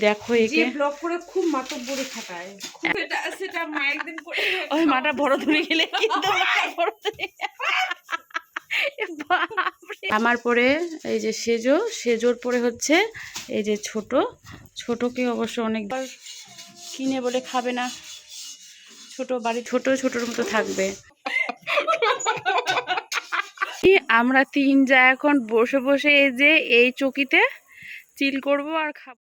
দেখো একে। ব্লগ করে খুব মাতব্বরি খাটায়। খুব সেটা সেটা মা একদিন করে ওই মাটা বড় ধরে গেলে কিন্তু মাটা বড় ধরে বাপরে। আমার পরে এই যে সেজো সেজোর পরে হচ্ছে এই যে ছোট। ছোটকে অবশ্য অনেকবার কিনে বলে খাবে না। ছোট বাড়ি ছোট ছোটর মতো থাকবে। আমরা তিন যা এখন বসে বসে এই যে এই চকিতে চিল করব আর খাব।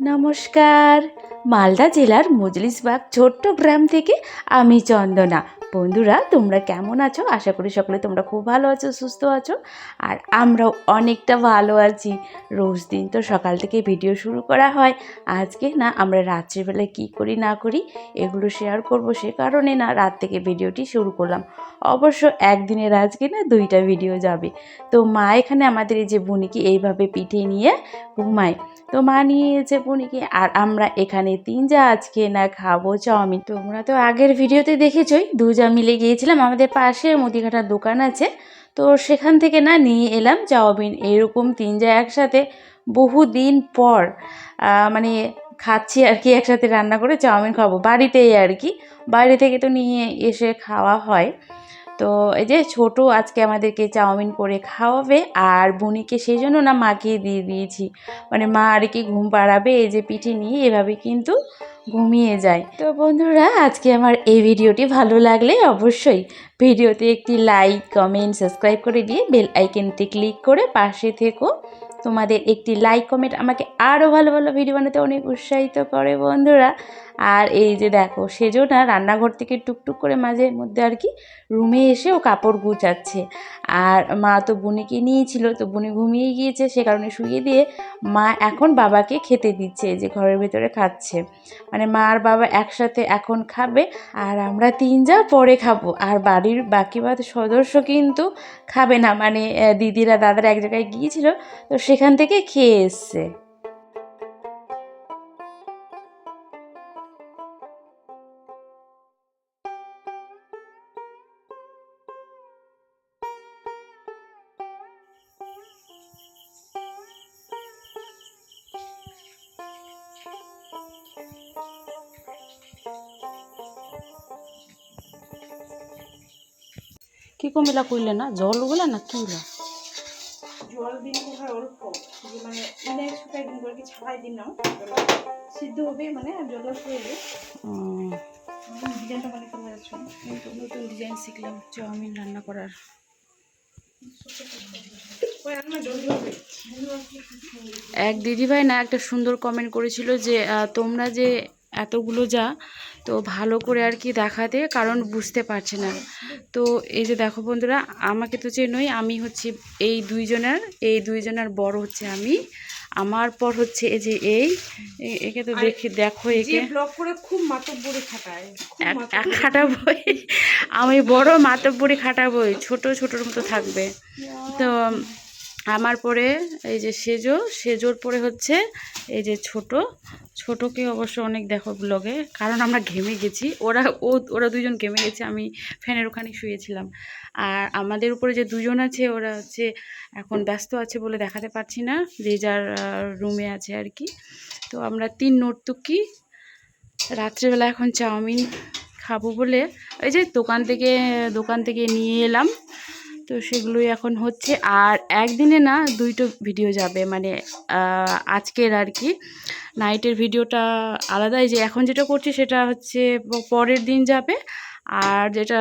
নমস্কার। মালদা জেলার মজলিসবাগ ছোট্ট গ্রাম থেকে আমি চন্দনা। বন্ধুরা, তোমরা কেমন আছো? আশা করি সকলে তোমরা খুব ভালো আছো, সুস্থ আছো। আর আমরাও অনেকটা ভালো আছি। রোজ দিন তো সকাল থেকে ভিডিও শুরু করা হয়। আজকে না, আমরা রাত্রিবেলায় কী করি, না করি, এগুলো শেয়ার করব সে কারণে না, রাত থেকে ভিডিওটি শুরু করলাম। অবশ্য একদিনের আজকে না, দুইটা ভিডিও যাবে। তো মা এখানে আমাদের এই যে বুনিকে এইভাবে পিঠে নিয়ে ঘুমায়। তো মা নিয়ে এসে বুনিকে, আর আমরা এখানে তিন যা আজকে না খাব, চাউমিন। তোমরা তো আগের ভিডিওতে দেখেছই দুজা মিলে গিয়েছিলাম। আমাদের পাশে মুদিঘাটার দোকান আছে, তো সেখান থেকে না নিয়ে এলাম চাউমিন। এরকম তিন যা একসাথে বহু দিন পর মানে খাচ্ছি আর কি, একসাথে রান্না করে চাউমিন খাব। বাড়িতেই আর কি, বাইরে থেকে তো নিয়ে এসে খাওয়া হয়। তো এই যে ছোট আজকে আমাদেরকে চাউমিন করে খাওয়াবে আর বুনিকে সেই জন্য না মাকে দিয়ে দিয়েছি। মানে মা আর কি ঘুম পাড়াবে, এই যে পিঠে নিয়ে এভাবে কিন্তু ঘুমিয়ে যায়। তো বন্ধুরা, আজকে আমার এই ভিডিওটি ভালো লাগলে অবশ্যই ভিডিওতে একটি লাইক, কমেন্ট, সাবস্ক্রাইব করে দিয়ে বেল আইকনটি ক্লিক করে পাশে থেকো। তোমাদের একটি লাইক, কমেন্ট আমাকে আরও ভালো ভালো ভিডিও বানাতে অনেক উৎসাহিত করে বন্ধুরা। আর এই যে দেখো, সেজো না রান্নাঘর থেকে টুকটুক করে মাঝে মধ্যে আর কি রুমে এসে ও কাপড় গুছাচ্ছে। আর মা তো বুনিকে নিয়েছিল, তো বুনি ঘুমিয়ে গিয়েছে, সে কারণে শুয়ে দিয়ে মা এখন বাবাকে খেতে দিচ্ছে, যে ঘরের ভেতরে খাচ্ছে। মানে মা আর বাবা একসাথে এখন খাবে আর আমরা তিন যা পরে খাব। আর বাড়ির বাকি বাদ সদস্য কিন্তু খাবে না। মানে দিদিরা দাদারা এক জায়গায় গিয়েছিল, তো সেখান থেকে খেয়ে এসছে। কমিলা কইলে না জলগুলা না কিলা জল দিন হয় অল্প মানে মানে শুকাই দিন করে কি ছাড়াই দিন নাও সিদ্ধ হবে মানে জল শুয়ে ডিজাইনটা মানে কেমন আছে নতুন ডিজাইন শিখলাম চাউমিন রান্না করার। এক দিদিভাই না একটা সুন্দর কমেন্ট করেছিল যে তোমরা যে এতগুলো যা তো ভালো করে আর কি দেখাতে কারণ বুঝতে পারছে না। তো এই যে দেখো বন্ধুরা আমাকে তো চেনই আমি হচ্ছে এই দুইজনের এই দুইজনের বড় হচ্ছে আমি। আমার পর হচ্ছে এই যে এই একে তো দেখি দেখো একে। ব্লগ করে খুব মাতব্বরি খাটায় এক খাটাবই আমি বড় মাতব্বরি খাটাবই ছোট ছোটোর মতো থাকবে। তো আমার পরে এই যে সেজো, সেজোর পরে হচ্ছে এই যে ছোট। ছোটকে অবশ্য অনেক দেখো ব্লগে কারণ আমরা ঘেমে গেছি। ওরা, ও, ওরা দুজন ঘেমে গেছে, আমি ফ্যানের ওখানে শুয়েছিলাম। আর আমাদের উপরে যে দুজন আছে, ওরা হচ্ছে এখন ব্যস্ত আছে বলে দেখাতে পারছি না। যে যার রুমে আছে আর কি। তো আমরা তিন নর্তুকি, রাত্রেবেলা এখন চাউমিন খাব বলে এই যে দোকান থেকে দোকান থেকে নিয়ে এলাম। তো সেগুলোই এখন হচ্ছে। আর একদিনে না দুইটো ভিডিও যাবে মানে আজকের আর কি। নাইটের ভিডিওটা আলাদাই যে এখন যেটা করছি সেটা হচ্ছে পরের দিন যাবে। আর যেটা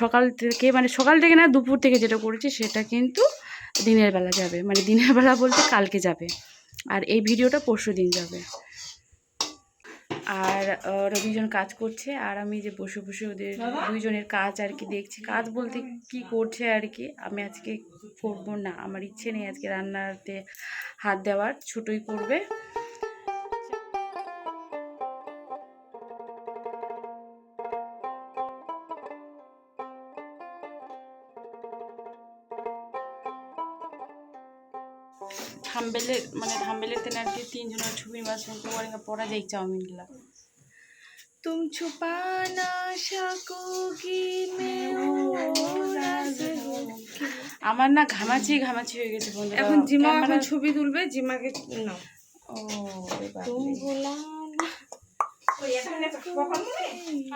সকাল থেকে মানে সকাল থেকে না দুপুর থেকে যেটা করেছি সেটা কিন্তু দিনের বেলা যাবে। মানে দিনের বেলা বলতে কালকে যাবে। আর এই ভিডিওটা পরশু দিন যাবে। আর ওরা দুজন কাজ করছে আর আমি যে বসে বসে ওদের দুইজনের কাজ আর কি দেখছি। কাজ বলতে কি করছে আর কি আমি আজকে করব না। আমার ইচ্ছে নেই আজকে রান্নাতে হাত দেওয়ার ছোটোই করবে। থাম্বেলের মানে থাম্বেলের তেনার দিয়ে তিনজনের ছবি মাছ মুখে ওরা পড়া যায় চাউমিনগুলো। তুম ছুপানা শাকোগি হ্যাঁ, আমার না ঘামাচি ঘামাচি হয়ে গেছে বন্ধু এখন জিমা এখন ছবি তুলবে জিমাকে নাও। ও তুম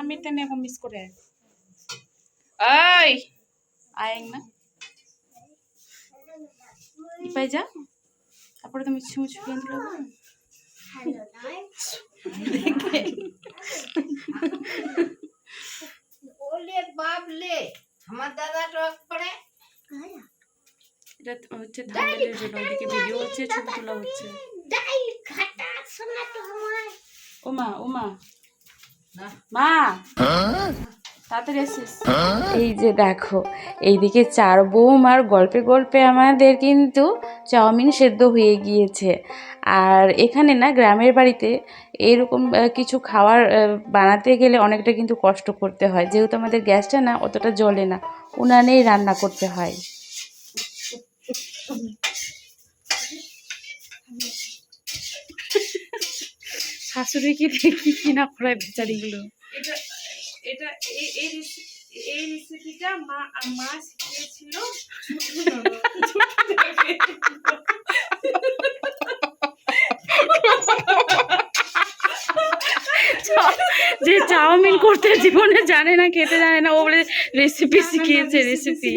আমি তো এখন মিস করে আই আয় না। ইপাই যা। তারপরে তুমি ছুঁ ছুঁ কেন দিলো ওলে বাবলে আমার দাদা টক করে এটা হচ্ছে থাম্বনেলের জন্য ভিডিও হচ্ছে ছবি তোলা হচ্ছে। ওমা ওমা। না। মা! এই যে দেখো এইদিকে চার বৌমার গল্পে গল্পে আমাদের কিন্তু চাউমিন সেদ্ধ হয়ে গিয়েছে। আর এখানে না গ্রামের বাড়িতে এরকম কিছু খাওয়ার বানাতে গেলে অনেকটা কিন্তু কষ্ট করতে হয়। যেহেতু আমাদের গ্যাসটা না অতটা জ্বলে না উনানেই রান্না করতে হয়। শাশুড়িকে দেখি কিনা করায় বেচারিগুলো। এটা এই এই রেসিপিটা মা মা শিখিয়েছিল যে চাউমিন করতে জীবনে জানে না খেতে জানে না ও বলে রেসিপি শিখিয়েছে রেসিপি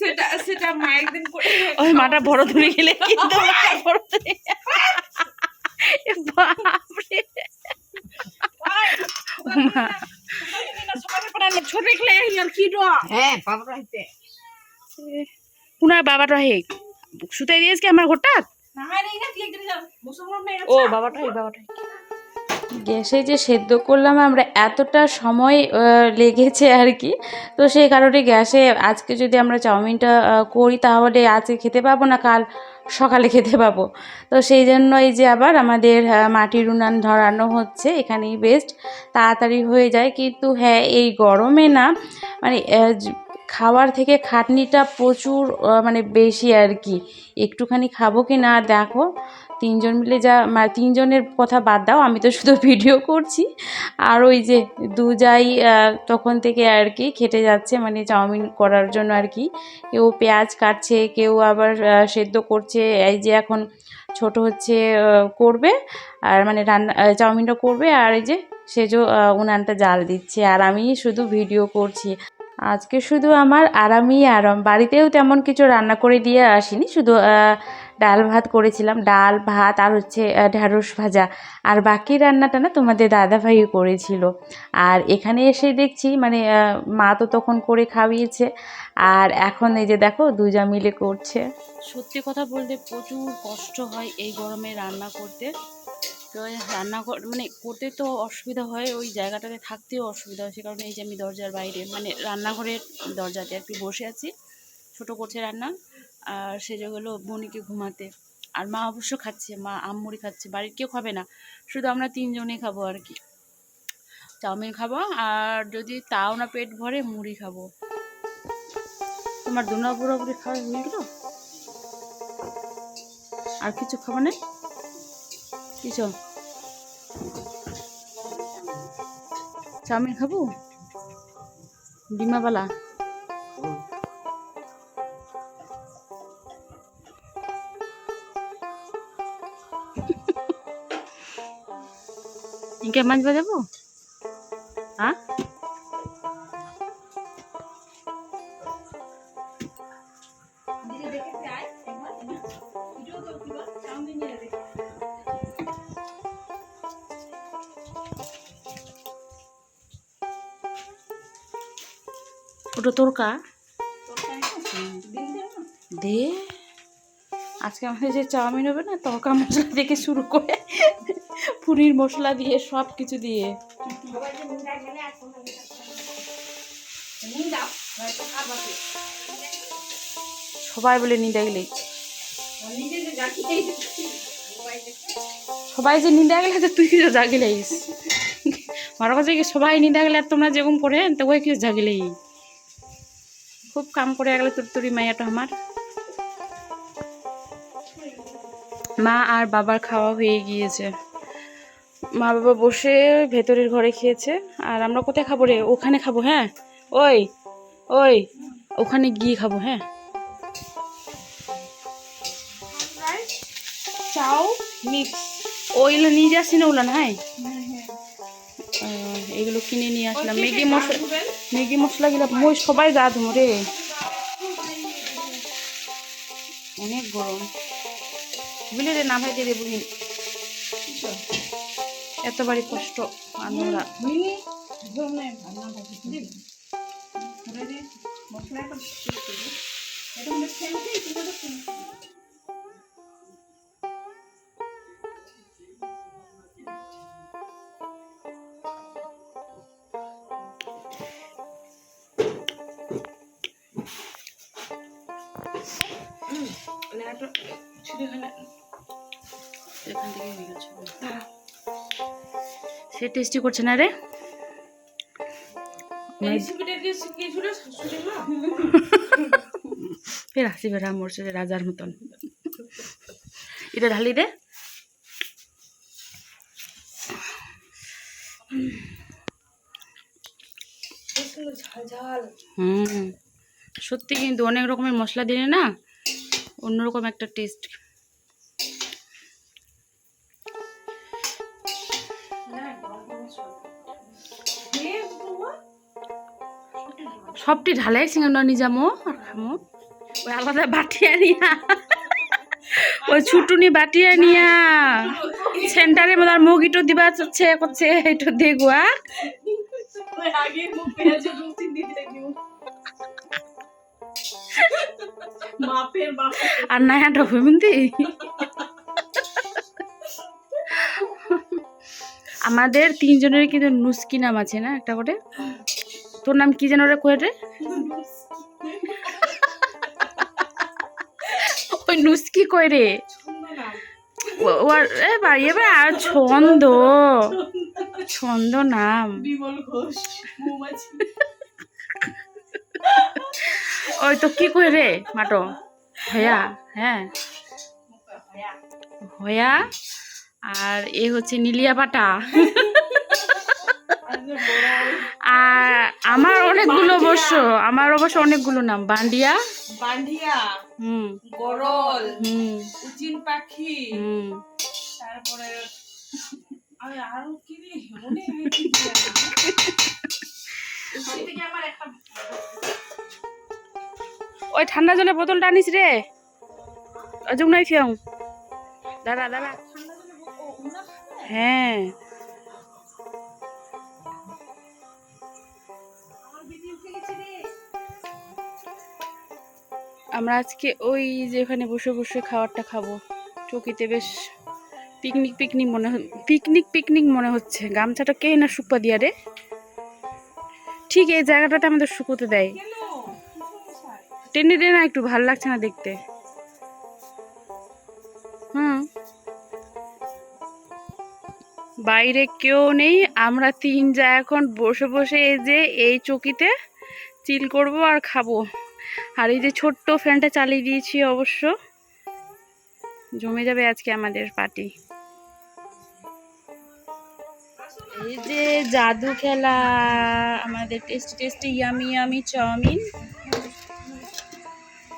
সেটা সেটা মা একদিন করে ওই মাটা বড় ধরে গেলে কিন্তু বড় ধরে বাপরে। মা ছোট খেলে কি র হ্যাঁ পাবরাইতে পুনার বাবাটা হে শুতে দিয়েছ কি আমার ও বাবাটা বাবাটা গ্যাসে যে সেদ্ধ করলাম আমরা এতটা সময় লেগেছে আর কি। তো সেই কারণে গ্যাসে আজকে যদি আমরা চাউমিনটা করি তাহলে আজকে খেতে পাবো না। কাল সকালে খেতে পাবো। তো সেই জন্য এই যে আবার আমাদের মাটির উনান ধরানো হচ্ছে, এখানেই বেস্ট তাড়াতাড়ি হয়ে যায়। কিন্তু হ্যাঁ এই গরমে না মানে খাওয়ার থেকে খাটনিটা প্রচুর মানে বেশি আর কি। একটুখানি খাব কি না দেখো তিনজন মিলে যা মা- তিনজনের কথা বাদ দাও, আমি তো শুধু ভিডিও করছি। আর ওই যে দু যাই তখন থেকে আর কি খেটে যাচ্ছে মানে চাউমিন করার জন্য আর কি। কেউ পেঁয়াজ কাটছে, কেউ আবার সেদ্ধ করছে। এই যে এখন ছোট হচ্ছে করবে, আর মানে রান্না চাউমিনটা করবে, আর এই যে সেজো উনানটা জাল দিচ্ছে। আর আমি শুধু ভিডিও করছি। আজকে শুধু আমার আরামই আরাম বাড়িতেও তেমন কিছু রান্না করে দিয়ে আসিনি, শুধু ডাল ভাত করেছিলাম, ডাল, ভাত আর হচ্ছে ঢ্যাঁড়স ভাজা। আর বাকি রান্নাটা না তোমাদের দাদাভাই করেছিল। আর এখানে এসে দেখছি মানে মা তো তখন করে খাওয়িয়েছে। আর এখন এই যে দেখো দুজা মিলে করছে। সত্যি কথা বলতে প্রচুর কষ্ট হয় এই গরমে রান্না করতে। তো এই রান্না কর- মানে করতে তো অসুবিধা হয়, ওই জায়গাটাতে থাকতেও অসুবিধা হয়, সে কারণে এই যে আমি দরজার বাইরে মানে রান্নাঘরের দরজাতে আর কি বসে আছি, ছোটো করছে রান্না, আর সেজে গেলো বনিকে ঘুমাতে, আর মা অবশ্য খাচ্ছে, মা আমমুড়ি খাচ্ছে, বাড়ির কেউ খাবে না, শুধু আমরা তিনজনেই খাব আর কি, চাউমিন খাব, আর যদি তাও না পেট ভরে মুড়ি খাব। তোমার দুনা পুরোপুরি খাওয়া হয়ে গেল আর কিছু খাব না? কিছু চাউমিন খাব? ডিমাবালা ইনকে মাছ বাজাবো? হ্যাঁ? ওটা তোর কা দে। আজকে আমাদের যে চাউমিন হবে না, তরকা মশলা থেকে শুরু করে পুরীর মশলা দিয়ে সব কিছু দিয়ে। সবাই বলে নিন্দা গেলে। সবাই যে নিন্দা গেলে তুই কিছু জাগিলেইস। মার কাছে সবাই নিন্দা গেলে আর তোমরা যেরকম করে তো ওই কিছু জাগিলেই। খুব কাম করে গেলে তোর তোরি মাইয়াটা আমার। মা আর বাবার খাওয়া হয়ে গিয়েছে। মা বাবা বসে ভেতরের ঘরে খেয়েছে। আর আমরা কোথায় খাব রে? ওখানে খাব হ্যাঁ? ওই ওই, ওখানে গিয়ে খাব হ্যাঁ? চাও, মিক্স। ওইগুলো নিয়ে যাচ্ছি না ওগুলো না হ্যাঁ এগুলো কিনে নিয়ে আসলাম। ম্যাগি মশলা। ম্যাগি মশলা গেলে মই সবাই গা ধুমো রে। অনেক গরম। বুঝলি রে না ভাই দিয়ে দেবো এত বাড়ি কষ্ট আমরা ধরে মশলা ছুরি এখান থেকে হয়ে গেছে। সে টেস্টি করছে না রে? ফের হাসি বেড়া মরছে রাজার মতন। এটা ঢালি দে। হুম। সত্যি কিন্তু অনেক রকমের মশলা দিলে না অন্যরকম একটা টেস্ট সবটি ঢালাই সিঙ্গানো নিয়ে যাব আর খামো ওই আলাদা বাটিয়া নিয়া ওই ছুটুনি বাটিয়া নিয়া সেন্টারে মধ্যে আর মুগিটো দিবা চাচ্ছে করছে, এইটো দেগুয়া আগে মুখ পেঁয়াজের রুটি দিতে আর না হ্যাঁ ঢুকুমন্তি আমাদের তিনজনের কিন্তু নুস্কি নাম আছে না একটা করে? তোর নাম কি যেন রে কয়ে রে ওই নুস্কি কয় ওর বাড়ি এবার আর ছন্দ। ছন্দ। নাম। বিমল ঘোষ ওই তো কি কয় রে মাটো? হয়া হ্যাঁ। হয়া আর এ হচ্ছে নীলিয়া পাটা। আর আমার অনেকগুলো অবশ্য আমার অবশ্য অনেকগুলো নাম বান্ডিয়া। বান্ডিয়া হুম। গরল হুম। উচিন পাখি হুম। তারপরে আমি আরও কি রে মনে হয় আমার একটা ওই ঠান্ডা জলের বোতলটা আনিস রে। অজুক নাই ফিয়ং দাদা দাদা হ্যাঁ। আমার আজকে ওই যে ওখানে বসে বসে খাবারটা খাব। চকিতে বেশ পিকনিক পিকনিক মনে পিকনিক পিকনিক মনে হচ্ছে। গামছাটা কে না শুকপা দিয়া রে? ঠিক এই জায়গাটাতে আমাদের শুকোতে দেয়। টেনে টেনে না একটু ভালো লাগছে না দেখতে। হুম। বাইরে কেউ নেই, আমরা তিন যা এখন বসে বসে এই যে এই চকিতে চিল করব আর খাব। আর এই যে ছোট্ট ফ্যানটা চালিয়ে দিয়েছি অবশ্য। জমে যাবে আজকে আমাদের পার্টি। এই যে জাদু খেলা, আমাদের tasty tasty yummy yummy chowmein.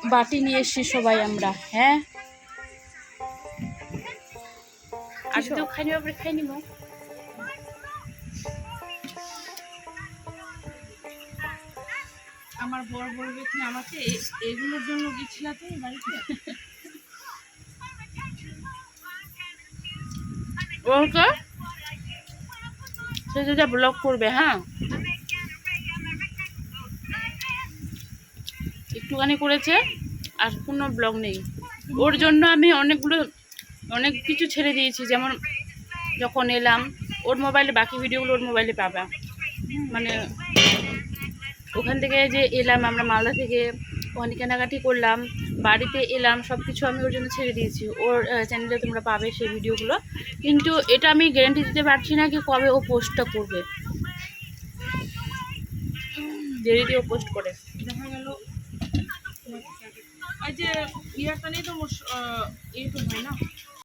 বাটি নিয়ে এসছি সবাই আমরা হ্যাঁ? আর তো খাই নিব খাই নিব আমার বড় বলবে কি আমাকে এগুলোর জন্য গেছিলা তুমি বাড়িতে। ওকে সে যেটা ব্লগ করবে হ্যাঁ? একটুখানি করেছে, আর কোনো ব্লগ নেই। ওর জন্য আমি অনেকগুলো, অনেক কিছু ছেড়ে দিয়েছি, যেমন যখন এলাম, ওর মোবাইলে বাকি ভিডিওগুলো ওর মোবাইলে পাবা। মানে ওখান থেকে যে এলাম, আমরা মালদা থেকে ওখানে কেনাকাটি করলাম, বাড়িতে এলাম সব কিছু আমি ওর জন্য ছেড়ে দিয়েছি। ওর চ্যানেলে তোমরা পাবে সেই ভিডিওগুলো কিন্তু এটা আমি গ্যারেন্টি দিতে পারছি না কি কবে ও পোস্টটা করবে। দেরিতে ও পোস্ট করে। যে ইয়াটা নেই তো মোর এই তো হয় না।